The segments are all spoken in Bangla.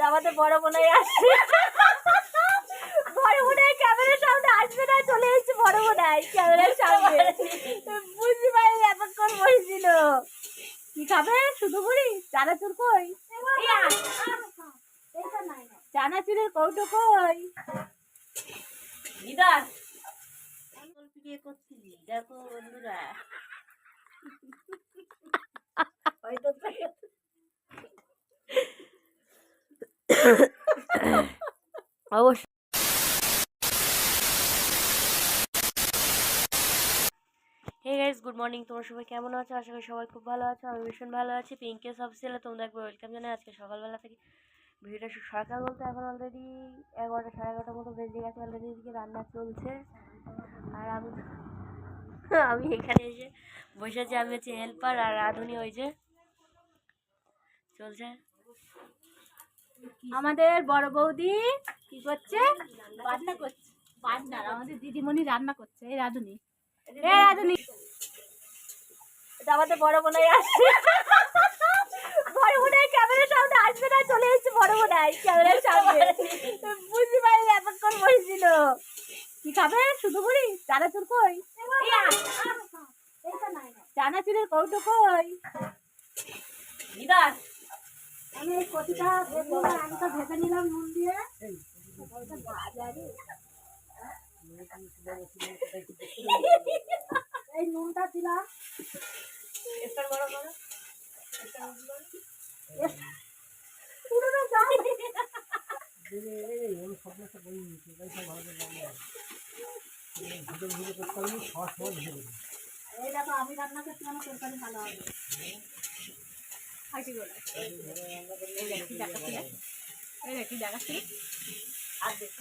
এটা আমাদের বড় বোনাই আসছে বড় বোনাই ক্যামেরার সামনে আসবে না চলে এসেছে বড় বোনাই ক্যামেরার সামনে বুঝতে পারি এতক্ষণ বসেছিল কি খাবে শুধু মুড়ি চানাচুর কই চানাচুরের কৌটো কই করছিলি দেখো বন্ধুরা হয়তো অবশ্যই। হে গাইস গুড মর্নিং তোমরা সবাই কেমন আছো? আশা করি সবাই খুব ভালো আছো আমি ভীষণ ভালো আছি। পিঙ্কেস অফিসিয়ালে তোমরা একবার ওয়েলকাম জানাই। আজকে সকালবেলা থেকে ভিডিওটা সকাল বলতে এখন অলরেডি এগারোটা, সাড়ে এগারোটার মতো বেজে গেছে অলরেডি এদিকে রান্না চলছে। আর আমি আমি এখানে এসে বসেছি আমি হচ্ছে হেল্পার আর রাঁধুনি ওই যে চলছে। আমাদের বড় বৌদি কি করছে? রান্না করছে। আমাদের দিদিমণি রান্না করছে এই রাধুনি। এ রাঁধুনি। এটা আমাদের বড় বোনাই আসছে বড় বোনাই ক্যামেরার সামনে আসবে না চলে এসেছে বড় বোনাই ক্যামেরার সামনে। বুঝতে পারি এতক্ষণ বসেছিল কি খাবে? শুধু চানাচুর কই? চানাচুরের কৌটো কই দিদার আমি এই কটিটা আলুটা ভেজে নিলাম নুন দিয়ে এই দেখো আমি রান্না করছি আমার তরকারি ভালো হবে। এই দেখ কি দেখাচ্ছি। এই দেখ কি দেখাচ্ছি। আর দেখ।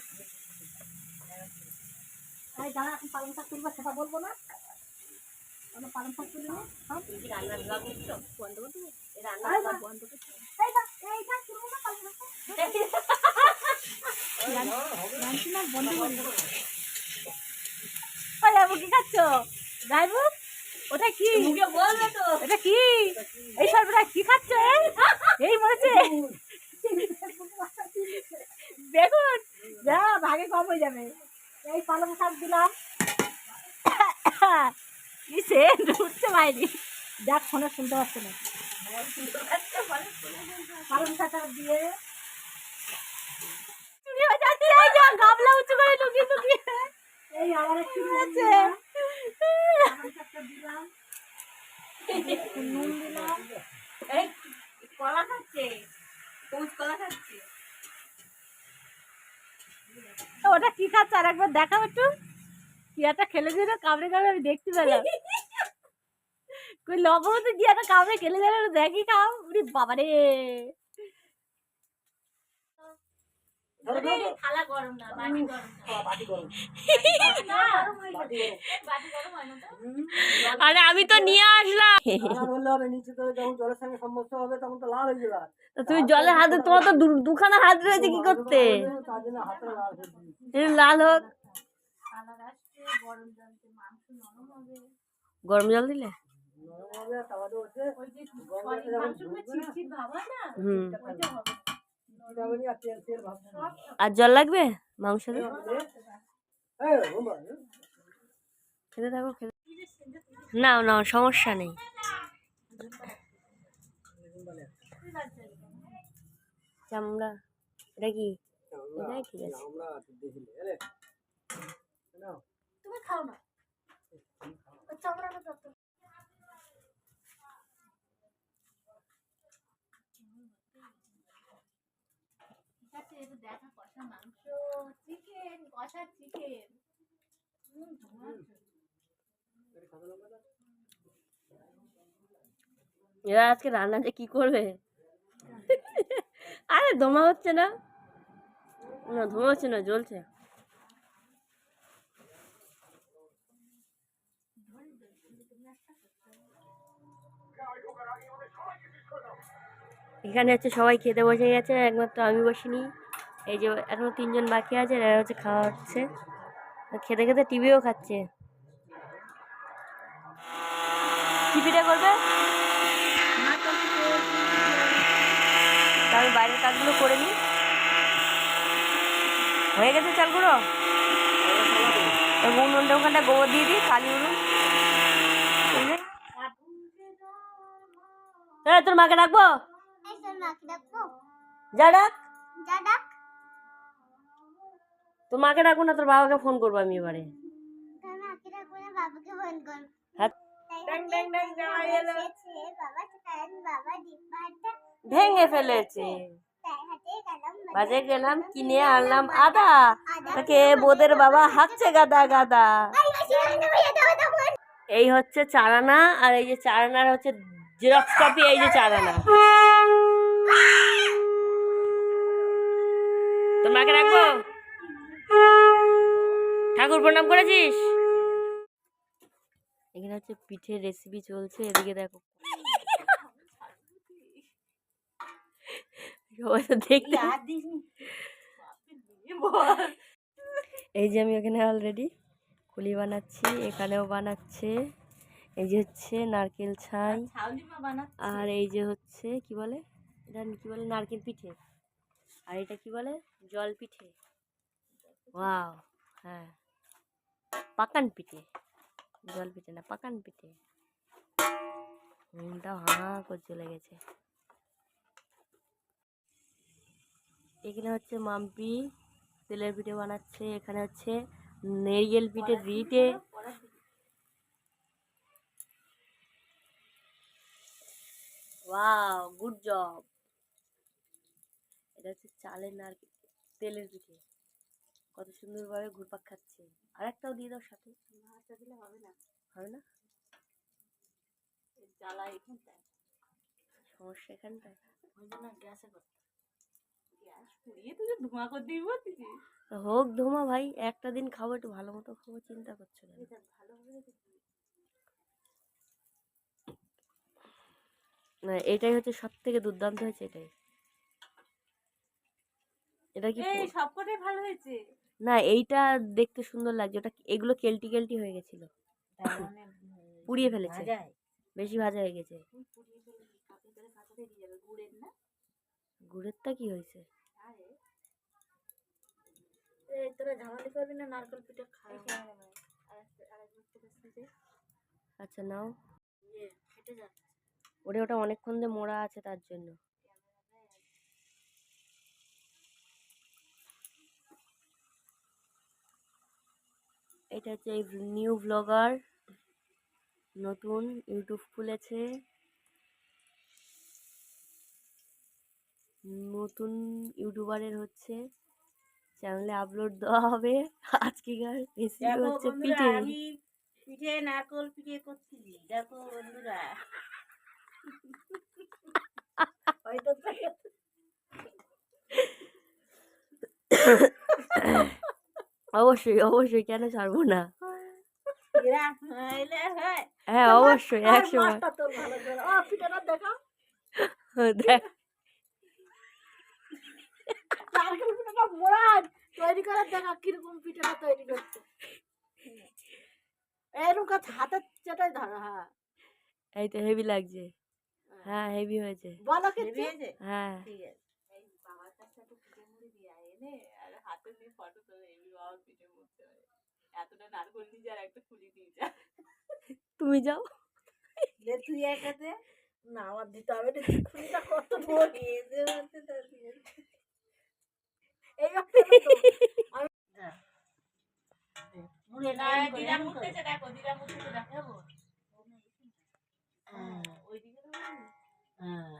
এই দাঁড়া এখন পালং শাক তুলবো সেটা বলব না কোনো পালং শাক তুলে নে হ্যাঁ তুমি কি খাচ্ছ যাইবু ওটা কি বলবে তো এটা কি এই সর্বটা কি খাচ্ছ এই মরেছে দেখুন যা ভাগে কম হয়ে যাবে এই পালং শাক দিলাম সে ঢুকছে দেখ ফোনে শুনতে পাচ্ছে না। পালং শাকটা দিয়ে চুরি হয়ে যাচ্ছে। এই যা গামলা উঁচু করে লুকিয়ে লুকিয়ে। এই আবার একটু আছে দিলাম পালং শাকটা দিলাম। একটু নুন দিলাম এই কলা খাচ্ছে। সবুজ কলা খাচ্ছে। ওটা কি খাচ্ছে? আর একবার দেখাও একটু। কি একটা খেলে দিল কামড়ে কামড়ে আমি দেখতে পেলাম। কই লবণ তো কি একটা কামড়ে খেলে দিল দেখি খাও। উরি বাবারে। থালা গরম না বাটি গরম আরে আমি তো নিয়ে আসলাম। বললে হবে নিচে করে যখন জলের সঙ্গে সম্মুখ হবে তখন তো লাল যাবে। তো তুমি জলে হাতে তোমার তো দুখানা হাত রয়েছে কি করতে? যাবে। লাল হোক। গরম জল দিলে? আর জল লাগবে মাংস খেতে থাকো খেতে না না সমস্যা নেই। চামড়া এটা কি? এটাই ঠিক আছে। তুমি খাও না ওই চামড়াটা দাও তো। ঠিক আছে, এই যে দেখা কষা মাংস চিকেন কষা চিকেন এরা আজকে রান্না যে কি করবে? আরে ধোমা হচ্ছে না। না ধোমা হচ্ছে না, জ্বলছে। এখানে হচ্ছে সবাই খেতে বসে গেছে, একমাত্র আমি বসিনি। এই যে এখনও তিনজন বাকি আছে, এরা হচ্ছে খাওয়া হচ্ছে। খেতে খেতে টিভিও খাচ্ছে। পিঠে করবে? আমি বাইরের কাজগুলো করে নিই। হয়ে গেছে চাল গুঁড়ো? এবার উনুনটা ওখানটা গোবর দিয়ে দিই কালি উনুন। এই তোর মাকে ডাকবো। যা ডাক। তোর মাকে ডাকবো না তোর বাবাকে ফোন করব আমি এবারে। তোর মাকে ডাকবো না বাবাকে ফোন করব। হ্যাঁ। বাবা ভেঙে ফেলেছে। বাজে গেলাম, কিনে আনলাম আদা। তাকে বোদের বাবা হাঁকছে গাদা গাদা। এই হচ্ছে চারানা, আর এই যে চারানার হচ্ছে জেরক্স কপি, এই যে চারানা। তোর মাকে রাখব? ঠাকুর প্রণাম করেছিস? এখানে হচ্ছে পিঠের রেসিপি চলছে, এদিকে দেখো। সবাই তো দেখতে এই যে আমি এখানে অলরেডি কুলি বানাচ্ছি এখানেও বানাচ্ছে। এই যে হচ্ছে নারকেল ছাই আর এই যে হচ্ছে কি বলে? এটা কি বলে? নারকেল পিঠে। আর এটা কি বলে? জল পিঠে। ওয়াও হ্যাঁ। পাকান পিঠে। জল পিঠে না পাকান পিঠে। মনটা হাঁ করে চলে গেছে। এখানে হচ্ছে মাম্পি তেলের পিঠে বানাচ্ছে এখানে হচ্ছে নেরিয়েল পিঠে রিটে। ওয়াও গুড জব এটা হচ্ছে চালের নারকেল তেলের পিঠে। কত সুন্দরভাবে ঘুরপাক খাচ্ছে। আর একটাও দিয়ে দাও সাথে। দিলে হবে না। হবে না? জ্বালা এখানটায়। সমস্যা এখানটায়? ওই জন্য গ্যাসে করতে গ্যাস পুড়িয়ে তুই ধোঁয়া করে দিবি বলছিস তো হোক ধোমা ভাই একটা দিন খাব একটু ভালো মতো খাব চিন্তা করছ কেন? না এটাই হচ্ছে সব থেকে দুর্দান্ত হয়েছে এটাই। এটা কি এই সবকটাই ভালো হয়েছে? না এইটা দেখতে সুন্দর লাগছে ওটা এগুলো কেলটি কেলটি হয়ে গেছিল। মানে পুড়িয়ে ফেলেছে। বেশি ভাজা হয়ে গেছে। গুড়েরটা কি হয়েছে? আরে। এই তোরা ঝামালি করবি না নারকেল পিঠা খাই আচ্ছা নাও। ইয়ে যাচ্ছে ওটা ওটা অনেকক্ষণ দিয়ে মোড়া আছে তার জন্য। এটা হচ্ছে নিউ ব্লগার নতুন ইউটিউব খুলেছে। নতুন ইউটিউবারের হচ্ছে চ্যানেলে আপলোড দেওয়া হবে। আজকেকার রেসিপি হচ্ছে পিঠে? পিঠে নারকল পিঠে করছি দেখো বন্ধুরা। অবশ্যই অবশ্যই কেন ছাড়বো না? হয়। অবশ্যই এক সময় মাছটা তোর ভালো করে। ও পিঠাটা দেখা দেখ নারকেল পিঠাটা মোড়ান তৈরি করে দেখা কীরকম পিঠাটা তৈরি করছে এরকম কাছে হাতের চেটাই ধরো হ্যাঁ। এই তো হেভি লাগছে। হ্যাঁ। হেভি হয়েছে। বলো কি হ্যাঁ। ঠিক আছে। বাবার কাছে একটু পিঠে মুড়ি দিয়ে এনে আর হাতে নিয়ে ফটো তোলে এমনি বাবার পিঠে মুড়তে হয়। এতটা নারকল দিয়ে যা আর একটা ফুলি দিয়ে যা তুমি যাও। লে তুই একাতে? না আমার দিতে হবে খুলিটা কত বড়। এই মুড়ে না দিদা দেখো দিদা মুড়তেছে দেখাবো ওইদিকে তো হ্যাঁ।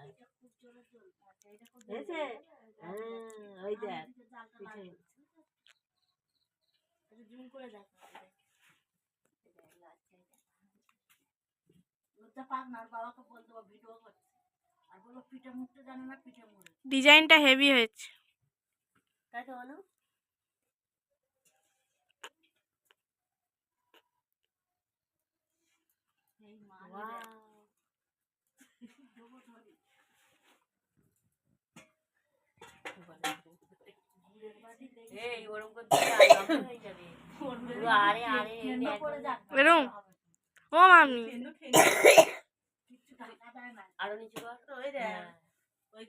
হয়েছে হ্যাঁ ওই দেখ। পিঠে জুম করে দেখো লজ্জা পাক না ওর বাবাকে বল দেবো ভিডিও করছে। আর বলো পিঠে মুড়তে জানে না পিঠে মুড়ে। ডিজাইনটা হেভি হয়েছে। তাই তো বলো এই মা এই ওরকম করতে গেলে আর লম্বা হয়ে যাবে পুরো আরে আরে এই যে একদম- এরকম ও মামি। কিচ্ছু টাকা দেয় না। আরও নিচু কর। ওই দেখ।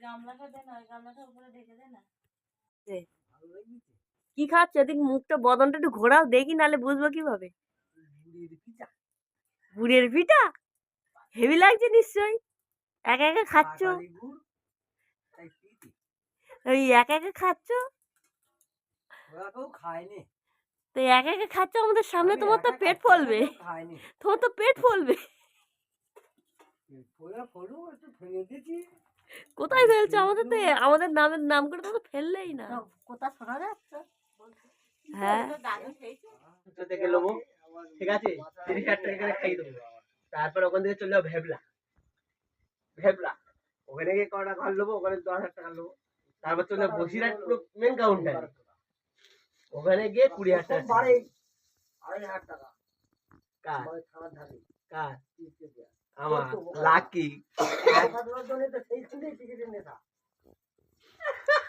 গামলাটা দে ওই গামলাটা উপরে ঢেকে দে না। কি কি খাচ্ছ? এদিকে মুখটা বদনটা একটু ঘোরাও দেখি নাহলে বুঝব কীভাবে। গুড়ের পিঠা? হেভি লাগছে নিশ্চয়ই। একা একা খাচ্ছ? ওই একা একা খাচ্ছ? তো একা একা খাচ্ছ? আমাদের সামনে তোমার তো পেট ফলবে। তোমার তো পেট ফলবে। কোথায় ফেলছো? আমাদের তো আমাদের নামের নাম করে তো ফেললেই না। কোথা শোনা যাচ্ছে? হ্যাঁ। ঠিক আছে? তিরিশ হাজার টাকা করে খাইয়ে দেবো। তারপর ওখান থেকে চলে যাব ভেবলা। ভেবলা ওখানে গিয়ে কটা ঘর নেব ওখানে দশ হাজার টাকা নেব। তারপর চলে যাব বসিরহাট পুরো মেন কাউন্টারে ওখানে গিয়ে কুড়ি হাজার টাকা আড়াই হাজার টাকা কার? কার? আমার লাকি।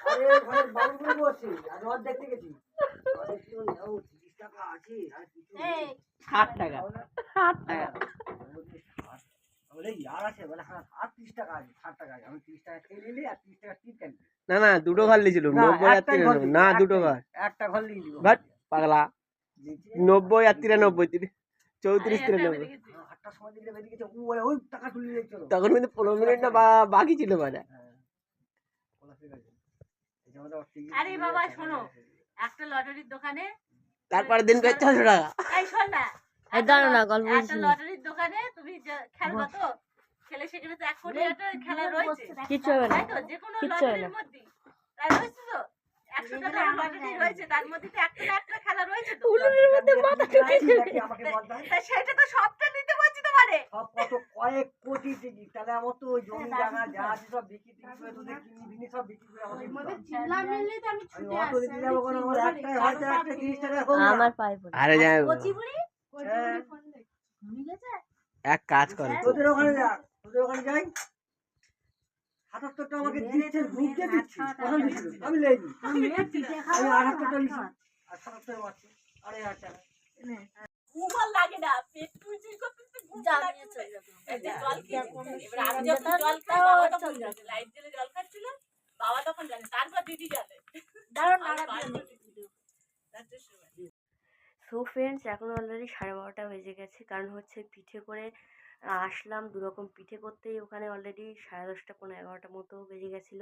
আরে বাবুগুলো দেখতে গেছি। ষাট টাকা। ষাট টাকা। না না দুটো ঘর নিয়েছিল নব্বই আর তিরানব্বই। না দুটো। ঘর। একটা ঘর বাট পাগলা। নব্বই আর তিরানব্বই তিরি- চৌত্রিশ তিরানব্বই। হ্যাঁ, তখন কিন্তু পনেরো মিনিট না বা- বাকি ছিল বাজা হ্যাঁ, আরে বাবা, শোনো। একটা লটারির দোকানে তারপরে দিন পেয়ে ছশো টাকা? শোন না গল্প একটা। লটারির দোকানে তুমি খেলবা তো খেলে সেখানে তো এক কোটি একটা খেলা রয়েছে। কিচ্ছু হবে না যে কোনো কিচ্ছু লটারির মধ্যে। তাই রয়েছে তো? একশো টাকা লটারি রয়েছে তার মধ্যে তো একটা একটা খেলা রয়েছে তো। মধ্যে মাথা ঢুকে সেটা তো সবটা নিতে বলছি তোমারে। কত কয়েক কোটি টিকিট তাহলে আমার তো জমি জায়গা যা আছে সব বিক্রি টিকিট করে তোদের কিনি বিনি সব বিক্রি করে আমাকে দিতে হবে। চিল্লা মিললে তো আমি আমি ছুটে অত দিতে আমার একটাই হয়তো একটা তিরিশ টাকা হোক না। আমার পায়ে পড়ে আরে যাই কচিবুড়ি। এক কাজ করে। তোদের ওখানে যা তোদের ওখানে যাই। আমাকে ঘুরতে দিচ্ছি আমি লেইনি। আমি পিঠে আমি খাব আঠাত্তরটা দিচ্ছি আর সাতাত্তর মারছি আড়াই হাজার টাকা। লাগে না পেট চুইচুই করতে করতে ঘুম লাগছে। এই যে। জল খেয়ে এবার আমি যখন জল খাই বাবা তখন লাইট জ্বলে জল খাচ্ছিল বাবা তখন জানে তারপর দিদি জানে দাঁড়ান আর দাঁড়ান বারবার দিদি। চারটের সময়। সো ফ্রেন্ডস এখন অলরেডি সাড়ে বারোটা বেজে গেছে। কারণ হচ্ছে পিঠে করে আসলাম। দুরকম পিঠে করতেই ওখানে অলরেডি সাড়ে দশটা পনেরো এগারোটা মতো বেজে গেছিল।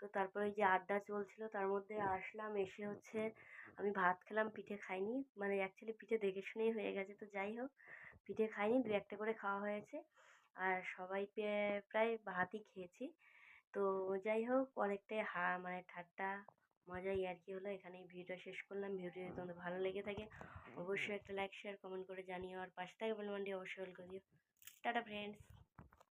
তো তারপরে যে আড্ডা চলছিল, তার মধ্যে আসলাম, এসে হচ্ছে আমি ভাত খেলাম, পিঠে খাইনি। মানে অ্যাকচুয়ালি পিঠে দেখে শুনেই হয়ে গেছে। তো যাই হোক, পিঠে খাইনি দু একটা করে খাওয়া হয়েছে। আর সবাই প্রায় ভাতই খেয়েছি। তো যাই হোক, অনেকটাই হা মানে ঠাট্টা মজাই আর কি হলো। এখানেই ভিডিওটা শেষ করলাম। ভিডিও যদি তোমাদের ভালো লেগে থাকে, অবশ্যই একটা লাইক শেয়ার কমেন্ট করে জানিও। আর পাশে থাকে বলে মানটি অবশ্যই হল করিও টাটা ফ্রেন্ডস